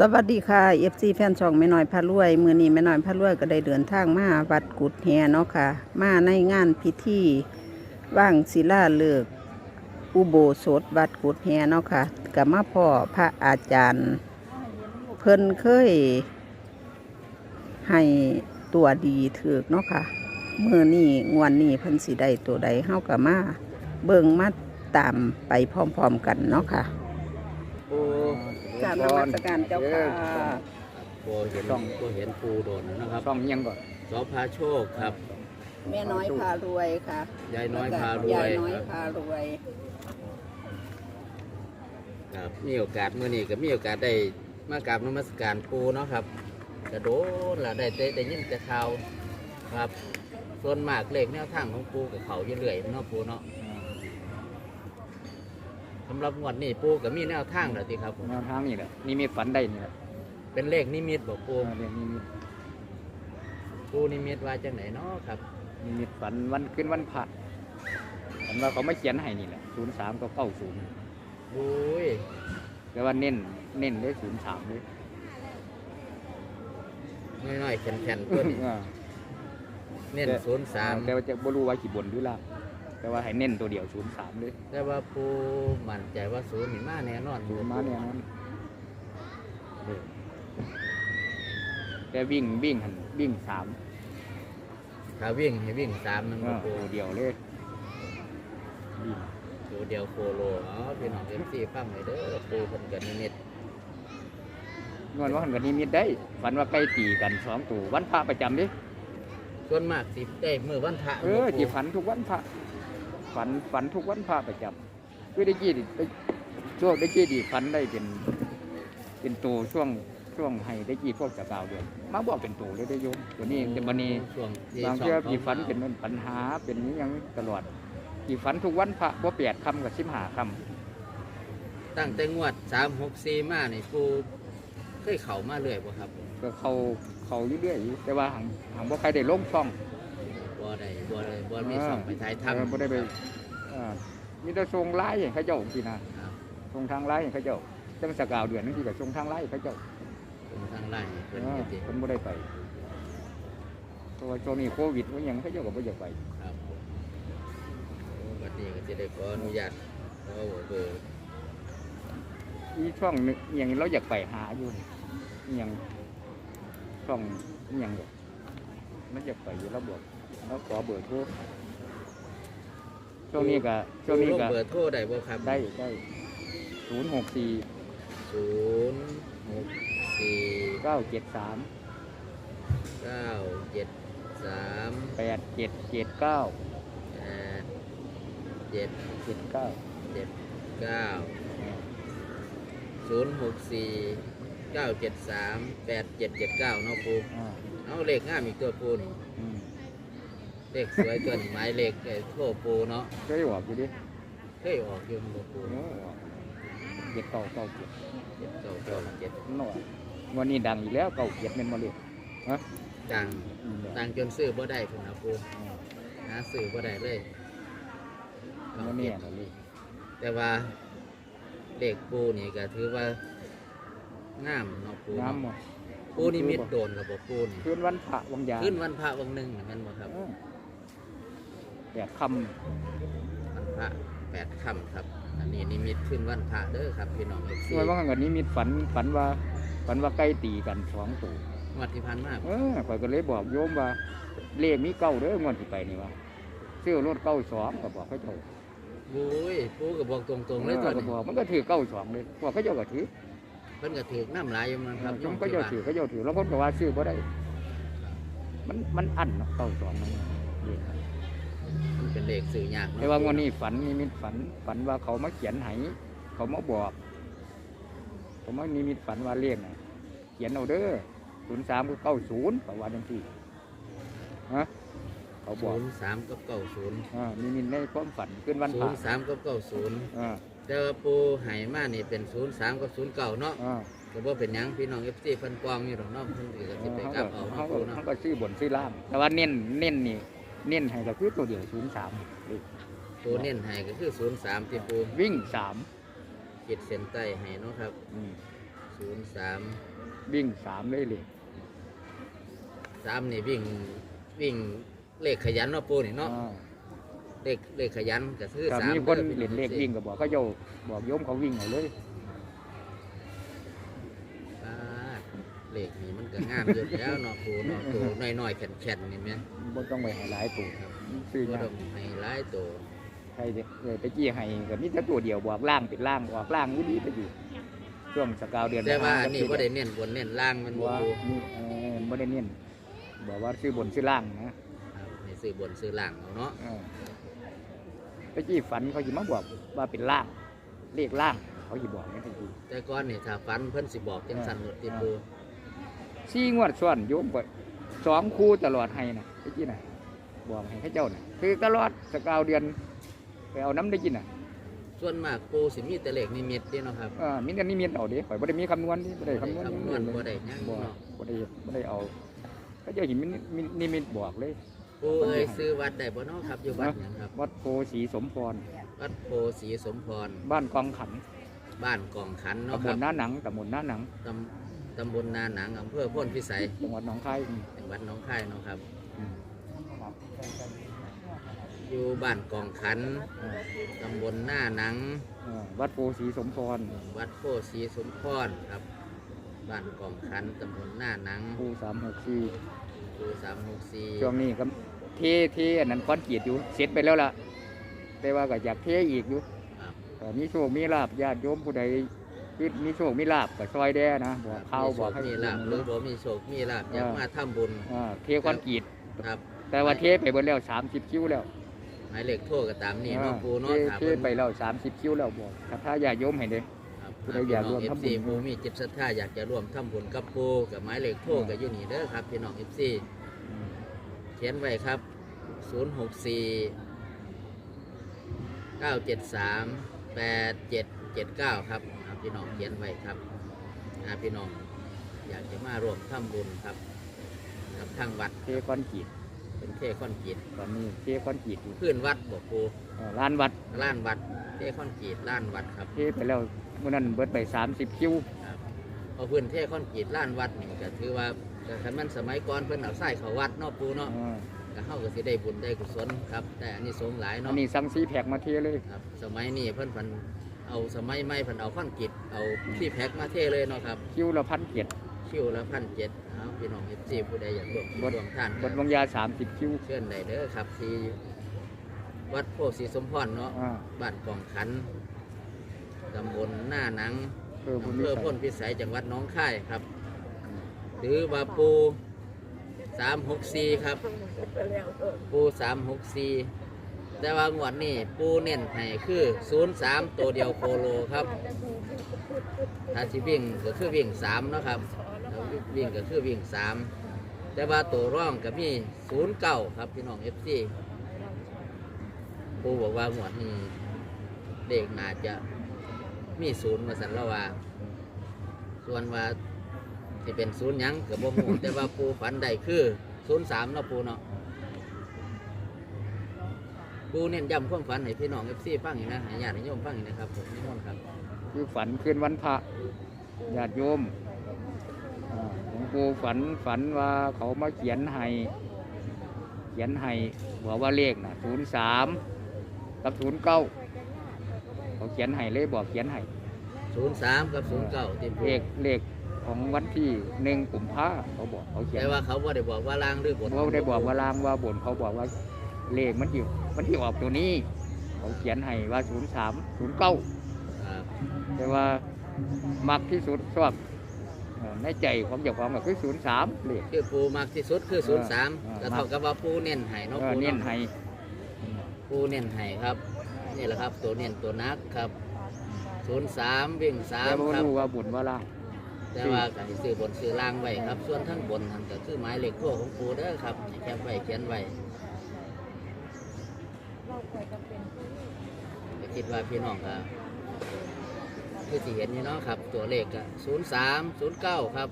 สวัสดีค่ะ FC แฟนช่องแม่น้อยพารวย มือนี้แม่น้อยพารวยก็ได้เดินทางมาวัดกุดแฮเนาะค่ะ มาในงานพิธีว่างศิลาฤกษ์อุโบสถวัดกุดแฮเนาะค่ะกับมาพ่อพระอาจารย์ เพิ่นเคย ให้ตัวดีถือเนาะค่ะมือนี้งวนนี้เพิ่นสิได้ตัวใดเฮากับมา เบิ่งมาตามไปพร้อมๆกันเนาะค่ะ กราบนมัสการเจ้าค่ะปูเห็นปูเห็นปูโดนนะครับช่องยังก่อนสอพาโชคครับ แม่น้อยพารวยค่ะยายน้อยพารวยยายน้อยครับพารวยครับมีโอกาสเมื่อนี้ก็มีโอกาสได้มากราบนมัสการปูเนาะครับกระโดดละได้ได้ได้ยินแต่ข่าวครับ ส่วนมากเลขแนวทางของปูกับเขาอยู่เรื่อยเนาะปูเนาะสำหรับงวดนี้ปูก็มีแนวทางแล้วทีครับผมแนวทางนี่แหละนี่มีฝันได้นี่แหละเป็นเลขนิมิตบอกปูเรื่องนี้มีปูนิมิตว่าจังไหนเนาะครับมีมีฝันวันขึ้นวันพระฝันว่าเขาไม่เขียนให้นี่แหละศูนย์สามก็เก้าศูนย์อุ้ยแต่ว่าเน้นเน้นได้ศูนย์สามเลยน้อยๆแข็งๆตัวนี้อ่าเน้นศูนย์สามแต่ว่าจะบ่รู้ว่าขีบนหรือล่าง แต่ว่าให้เน้นตัวเดียวศูนย์สามเลยแต่ว่าปูมั่นใจว่าศูนย์นี่มาแน่นอนดูมาเนี่ยนั้นเออแต่วิ่งวิ่งหันวิ่งสามถ้าวิ่งให้วิ่งสามนั่นอ่าก็ปูตัวเดียวเลยวิ่งตัวเดียวโคโลอ๋อพี่น้องเอฟซีฟังเลยเด้อปูคนกันนิมิตเงินว่าหันกันนี้มีได้ฝันว่าใกล้ตีกันสองตัววันพระประจำดิส่วนมากสิได้มือวันพระเออจีฝันทุกวันพระ ฝันฝันทุกวันพระประจำคือได้กี้ดิได้ช่วงได้กี้ดีฝันได้เป็น เป็นตัวช่วงช่วงให้ได้กี้พวกจะกล่าวเดือนมาบอกเป็นตัวเลยได้โยมตัวนี้แต่บันนี้ช่วงที่บางสอเที่ยงจีฝันเป็นปัญหาเป็นนี้ยังตลอดจีฝันทุกวันพระว่าแปดคำกับสิบหาคตั้งแต่งวดสามหกสี่มานี่ปูเคยเข่ามาเรื่อยบ่ครับำก็เขาเขาเรื่อยๆอยู่แต่ว่าหางหางว่าใครได้ลงช่องบ่ ได้บ่ได้บ่มีช่องไปถ่ายเออทำบ่ได้ไปอ่ามีแต่ทรงไล่ให้เขาเจ้าสินะครับทรงทางไล่ให้เขาเจ้าจังสกาวเดือนนึงที่กับทรงทางไล่ให้เขาเจ้าตรงทางไล่เป็นเออจริงคนบ่ได้ไปเพราะว่าช่วงนี้โควิดมันยังเขาเจ้าก็บ่อยากไปครับวันนี้ก็จะได้ขออนุญาตขอเบอร์มีช่องหนึงอหย่างเราอยากไปหาอยู่นี่อหย่างช่องอหย่างแบบมันอยากไปอยู่เราบอก เราขอเบอร์โทรช่วงนี้ก็ช่วงนี้ก็เบอร์โทรได้บ่ครับได้ได้ศูนย์หกสี่ศูนย์หกสี่เก้าเจ็ดสามเก้าเจ็ดสามแปดเจ็ดเจ็ดเก้าแปดเจ็ดเจ็ดเก้าเจ็ดเก้าศูนย์หกสี่เก้าเจ็ดสามแปดเจ็ดเจ็ดเก้าเนาะปูอ่าเอาเลขง่ามอีกตัวปูนี่อืม เลขสวยตัวนี้หมายเลขไอ้โทรปูเนาะเคยบอกอยู่ดิเคยออกอยืมบ่ปูเออเจ็ดเก้าเก้าเจ็ดเจ็ดเก้าเก้าเจ็ดนั่นว่ะวันนี้ดังอีกแล้วเก้าเจ็ดเป็นมาเลยฮะดังอืมดังจนซื้อบ่ได้คุณนะปูอ่าหาซื้อบ่ได้เลยวันนี้อะไรเลยแต่ว่าเลขปูนี่ก็ถือว่างามเนาะปูน้ำเนาะหมดปูนี่มิดโดนกับบ่ปูนี่คืนวันพระวังยาขึ้นวันพระวันหนึ่งนั่นบ่ครับเออ แปดควันพระแปดค่ำครับ อันนี้นิมิตขึ้นวันพระเด้อครับพี่น้องเอฟำซีช่วยว่างันนี้มีฝันฝันว่าฝันว่าใกล้ตีกันสองตัวงวดที่ผ่านมาเออข่อยก็เลยบอกโยมว่าเลขมีเก้าเด้องวดที่ไปนี่ว่าซื้อรถเก้าสองก็บอกเขาเจ้าบุ้ยปูก็บอกตรงๆเลยเอตออนก็นี้บอกมันก็ถือเก้าสองเลยพวกเขาเจ้าก็ถือเพิ่นก็ถือน้ำลายอยู่มันครับจงเขาเจ้าถือเขาเจ้าถือแล้วคนก็ว่าซื้อบ่ได้ มันมันอันเนาะเก้าสองมันเลข มันเป็นเลขสื่อยากเนาะแต่ว่างวันนี้ฝันนิมิตฝัน ฝันว่าเขามาเขียนให้เขามาบอกเขามานิมิตฝันว่าเลขน่ะเขียนเอาเด้อศูนย์สามก็เก้าศูนย์ประวัติจังซี่ฮะเขาบศูอกนย์สามกับเก้าศูนย์อ่านิมิตในความฝันขึ้นวันศูพระนย์สามกับเก้าศูนย์อ่าแต่ว่าปูใหายมานี่เป็นศูนย์สามกับศูนย์เก้าเนาะอ่าก็บ่เป็นหยังพี่น้องเอฟซีเพิ่นกองอยู่หรอกเนาะเพิ่นก็สิไปกลับเอาเขาเนาะก็ปูเนาะเขาก็ซื้อบนซื้อล่างแต่ว่าเน้นเน้นนี่ เน้นให้ก็คือตัวเดียวศูนย์สามตัวเน้นให้ก็คือศูนย์สามที่ปูวิ่งสามขีดเส้นใต้ให้เนาะครับอืมศูนย์สามวิ่งสามเลยเลยสามนี่วิ่งวิ่งเลขขยันเนาะปูนี่เนาะอ่าเลขเลขขยันก็คือก็สามมีคนด้อพี่เล่นเลขวิ่งก็บอกเขาเจ้าบอกโยมเขาวิ่งเอาเลยอ่าเลขนี่มันก็งามอยู่แล้วเนาะปูเนาะตัวน้อยๆแข็งๆนี่แม่น บ่ต้องไปให้หลายตัวครับซื้อบ่ยาต้องให้หลายตัวใครเด้อเออตะกี้ให้ก็มีแต่ตัวเดียวบอกล่างเป็นล่างบอกล่างอยู่ดีไปอยู่ช่วงสกาวเดือนแต่ว่าห้อันนี้บ่ได้เน้นบนเน้นล่างมันบ่ว่าปูนี่เออบ่ได้เน้นบอกว่าซื้อบนซื้อล่างนะครับให้ซื้อบนซื้อล่างเอาเนาะเออตะกี้ฝันเขาสิมาบอกว่าเป็นล่างเลขล่างเขาสิบอกนี่ตะกี้แต่ก่อนนี่ถ้าฝันเพิ่นสิบอกจังซั่นรถติดปูซี่งวดซ้อนโยมก็สองคู่ตลอดให้นะ ตะกี้น่ะบอกให้เขาเจ้าน่ะคือตลอดสกาวเดือนไปเอาน้ำได้กินน่ะส่วนมากปูสิมีแต่เลขนิมิตเด้เนาะครับเออมีแต่นิมิตเอาเด้ข่อยบ่ได้มีคำนวณนี่บ่ได้คำนวณคำนวณบ่ได้หยังบ่เนาะบ่ได้บ่ได้เอาเขาเจ้าเห็นมีมีนิมิตบอกเลยปูเอ้ยซื้อวัดได้บ่เนาะครับอยู่วัดหยังครับ วัดโพสีสมพร วัดโพศรีสมพร บ้านกองขัน บ้านกองขันเนาะตำบครัลบหน้าหนังตำบลหน้าหนังตำตำบลนาหนังอำเภอโพ้นพิสัยจังหวัดหนองคายอืมจังหวัดหนองคายเนาะครับ อืมอยู่บ้านกองขันเออตำบลหน้าหนังเออวัดโพสีสมพรวัดโพธิ์ศรีสมพรครับ บ้านกองขันตำบลหน้าหนังภูสามหกสี่ปูสามหกสี่ช่วงนี้ก็เทเทอันนั้นคอนกรีตอยู่เสร็จไปแล้วล่ะ แต่ว่าก็อยากเทอีกอยู่ครับ ก็มีโชคมีลาบญาติโยมผู้ใดคือมีโชคมีลาบก็ซอยแด่นะบอกข้าวบอกให้มีโชคมีลาบหรือบ่มีโชคมีลาบอยากมาทำบุญ อ่าเทคอนกรีตครับ แต่ว่าเทไปเบิดแล้ว30คิวแล้วหมายเลขโทรก็ตามนี่เนาะอ่าปูเนาะเทถามเทไปแล้ว30คิวแล้วบอกถ้าถ้าญาติโยมให้เด้ ครับผู้ใดอยากร่วมเอฟทำบุญซีปูมีจิตศรัทธาอยากจะร่วมทำบุญกับปูกับหมายเลขโทรก็อยู่นี่เด้อครับพี่น้องเอฟซีเขียนไว้ครับ 0 6 4 9 7 3 8 7 7 9 ครับอ่าพี่น้องเขียนไว้ครับอ่าพี่น้องอยากจะมาร่วมทำบุญครับ กับทางวัด เทคอนกรีต เป็นเทคอนกรีตตอนนี้เทคอนกรีตอยู่พื้นวัดบอกปูเอ่อลานวัดล้านวัดเทคอนกรีตล้านวัดครับเทไปแล้วมื้อนั้นเบิดไป 30 คิวครับเพอพื้นเทคอนกรีตล้านวัดนี่ก็ถือว่าก็คันมันสมัยก่อนเพิ่นเอาใส่เขาวัดเนาะปูเนาะอ่าก็เฮาก็สิได้บุญได้กุศลครับแต่อันนี้สงส์หลายอัเนาะ นนี้สั่งซีแพ็กมาเทเลยครับสมัยนี้เพิ่นเพิ่นเอาสมัยใหม่เพิ่นเอาคอนกรีตเอาที่แพ็คมาเทเลยเนาะครับคิวละพันเกียรติคิวละพันเจ็ด เอาพี่น้อง FC ผู้ใดอยากร่วมบดร่วมท่านบทบางยา30คิวเชิญได้เด้อครับที่วัดโพธิ์ศรีสมพรเนาะอ่าบ้านกองขันตำบลหน้าหนังเพื่อบุญอำเภวิอสัพ้นยพิสัยจังหวัดหน้องคายครับ หรือว่าปูสามหกสี่ครับ ปูสามหกสี่แต่ว่างวดนี้ปูเน้นให้คือศูนย์สามตัวเดียวโคโลครับ ถ้าสิวิ่งก็คือวิ่งสามเนาะครับถ้า วิ่งก็คือวิ่งสามแต่ว่าตัวร่องก็มีศูนย์เก้าครับพี่น้องเอฟซีปูบอกว่างวดนี้เด็กน่าจะมีศูนย์มาสันละว่า ส่วนว่าที่เป็นศูนย์หยังกับบ่ฮู้แต่ว่าปูฝันใดคือศูนย์สามเนาะปูเนาะปูเน้นย้ำความฝันให้พี่น้องเอฟซีฟังอีกนะให้ญาติโยมฟังอีกนะครับผมนิมนต์ครับ คือฝันคืนวันพระญาติโยม หลวงปู่ฝันฝันว่าเขามาเขียนให้ เขียนให้บอกว่าเลขน่ะศูนย์สามกับศูนย์เก้าเขาเขียนให้เลยบอกเขียนให้ศูนย์สามกับศูนย์เก้าที่ปูเลขเลขของวันที่หนึ่งกุมภาเขาบอกเขาเขียนแต่ว่าเขาบ่ได้บอกว่าล่างหรือบนว่าได้บอกว่าลางว่าบนเขาบอกว่าเลขมันอยู่มันที่ออกตัวนี้ เขาเขียนให้ว่าศูนย์สามศูนย์เก้าครับแต่ว่ามักที่สุดชอบเอ่อ ในใจของเจ้าของก็คือศูนย์สามเลขคือปูมากที่สุดคือศูนย์สามอ่าก็เท่ากับว่าปูเน้นให้เนาะเออปูเน้นเนาะให้ปูเน้นให้ครับนี่แหละครับ ตัวเน้นตัวนักครับศูนย์สามวิ่งสาแต่มว่าครับ รู้ว่าบุญว่าล่าง แต่ว่าก็ให้ซื้อบนซื้อล่างไว้ครับ ส่วนทั้งบนนั่นก็คือหมายเลขโทรของปูเด้อครับให้แคปไว้เขียนไว้ก็คิดว่าพี่น้องครับ คือที่เห็นนี่เนาะครับ ตัวเลขก็ศูนย์สามศูนย์เก้าครับ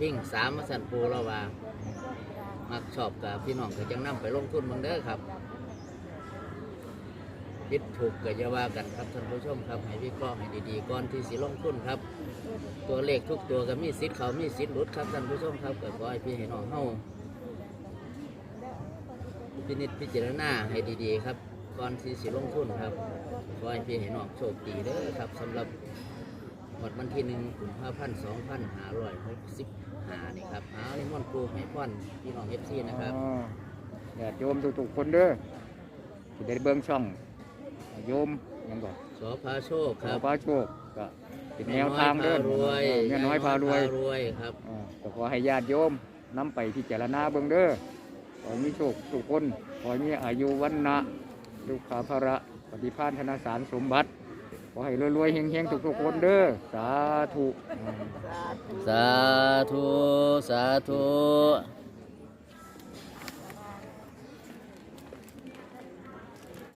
วิ่งสามมาสันปูเราว่า มักชอบกับพี่น้องก็จังนำไปลงทุนบังเด้อครับผิดถูกก็อย่าว่ากันครับท่านผู้ชมครับ ให้วิเคราะห์ให้ดีๆก่อนที่สิลงทุนครับ ตัวเลขทุกตัวก็มีสิทธิ์เขามีสิทธิ์หลุดครับท่านผู้ชมครับก็ขอให้พี่ให้น้องเฮาพินิจพิจารณาให้ดีๆครับ ก่อนที่สิลงทุนครับ ขอให้พี่ให้น้องโชคดีเด้อครับสำหรับหมดวันที่หนึ่งกุมภาพันธ์สองพันห้าร้อยหกสิบห้านี่ครับเอานิมนต์ครูให้พรพี่น้องเอฟซีนะครับอ๋อญาติโยมทุกๆคนเด้อที่ได้เบิ่งช่องโยมหยังบอกสอพาโชคขคอรับพระโชคก็เป็นแนวทางเด้อแม่น้อยพารวยแม่น้อยพารวยรวยครับ อ่าก็ขอให้ญาติโยมนำไปพิจารณาเบิ่งเด้อ ขอให้มีโชคทุกคน ขอให้มีอายุวันนะลูกขาภระป ฏิภาณธนาสารสมบัติขอให้รวยๆเฮงๆทุกๆคนเด้อสาธุ สาธุ สาธุ